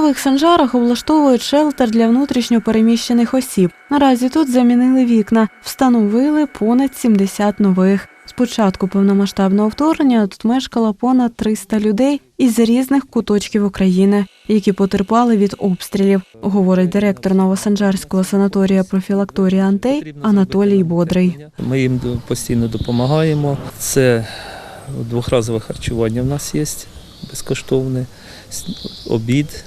Нових санжарах облаштовують шелтер для внутрішньо переміщених осіб. Наразі тут замінили вікна, встановили понад 70 нових. З початку повномасштабного вторгнення тут мешкало понад 300 людей із різних куточків України, які потерпали від обстрілів, говорить директор Новосанжарського санаторія профілакторія Антей Анатолій Бодрий. Ми їм постійно допомагаємо. Це двохразове харчування в нас є безкоштовне, обід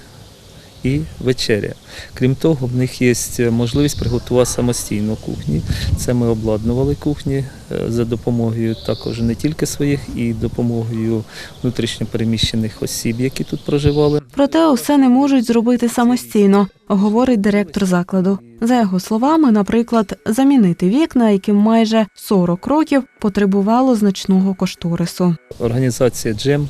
і вечеря. Крім того, в них є можливість приготувати самостійно кухні. Це ми обладнували кухні е, за допомогою також не тільки своїх, і допомогою внутрішньо переміщених осіб, які тут проживали. Проте усе не можуть зробити самостійно, говорить директор закладу. За його словами, наприклад, замінити вікна, яким майже 40 років потребувало значного кошторису. Організація Джем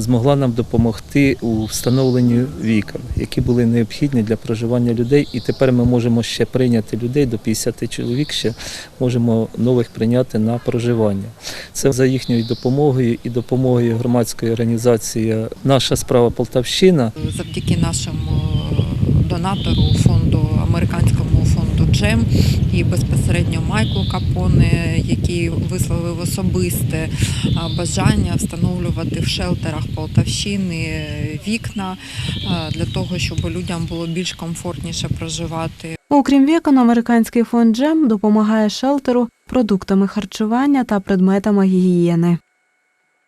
змогла нам допомогти у встановленні вікон, які були необхідні для проживання людей. І тепер ми можемо ще прийняти людей до 50 чоловік. Ще можемо нових прийняти на проживання. Це за їхньою допомогою і допомогою громадської організації Наша справа Полтавщина. завдяки нашому донатору фонду американському Джем і безпосередньо Майклу Капоне, який висловив особисте бажання встановлювати в шелтерах Полтавщини вікна для того, щоб людям було більш комфортніше проживати. Окрім вікон, американський фонд Джем допомагає шелтеру продуктами харчування та предметами гігієни.